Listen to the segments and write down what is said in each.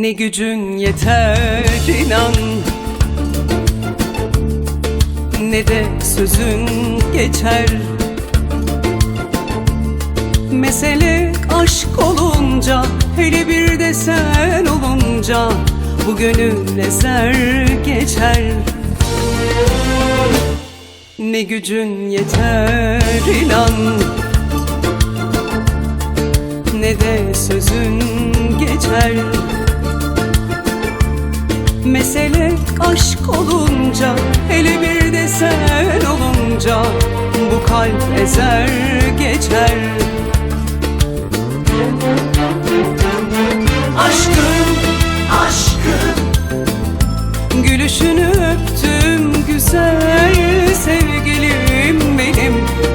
Ne gücün yeter inan. Ne de sözün geçer. Mesele aşk olunca Hele bir de sen olunca Bu gönül eser geçer. Ne gücün yeter inan. Ne de sözün geçer Mesele aşk olunca Hele bir de sen olunca Bu kalp ezer geçer. Aşkım, aşkım Gülüşünü öptüm güzel sevgilim benim.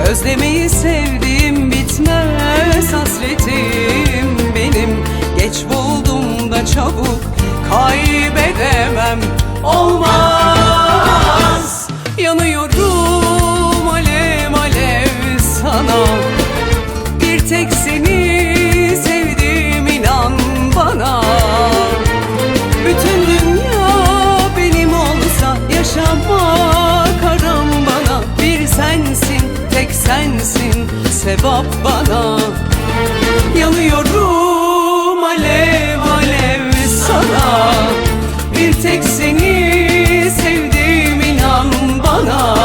Özlemeyi sevdiğim bitmez hasretim benim. Geç buldum da çabuk kaybedemem sevap bana. Yanıyorum alev alev sana. Bir tek seni sevdim inan bana.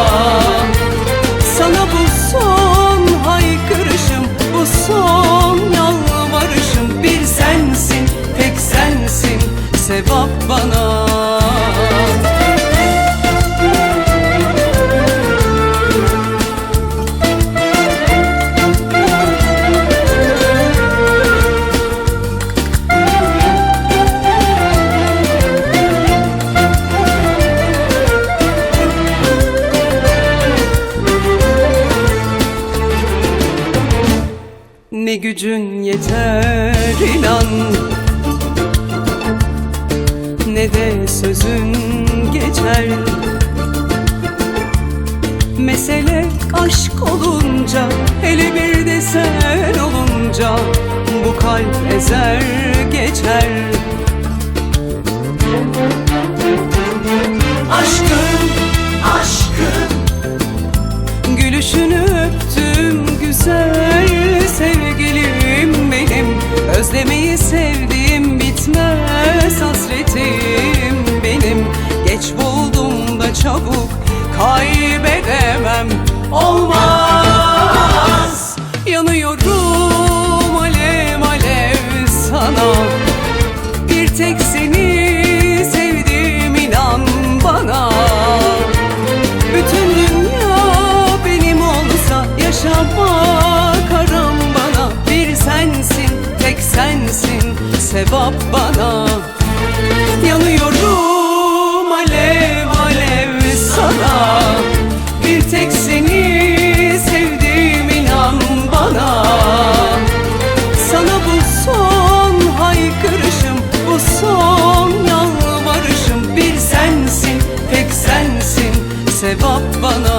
Sana bu son haykırışım, bu son yalvarışım. Bir sensin, tek sensin, sevap bana gücün yeter inan. Ne de sözün geçer. Mesele aşk olunca Hele bir de sen olunca Bu kalp ezer geçer. Aşkım, aşkım Gülüşünü Özlemeyi sevdiğim bitmez hasretim benim. Geç buldum da çabuk kaybedemem. Olmaz sevap bana. Yanıyorum alev alev sana. Bir tek seni sevdim inan bana. Sana bu son haykırışım, bu son yalvarışım. Bir sensin, tek sensin, sevap bana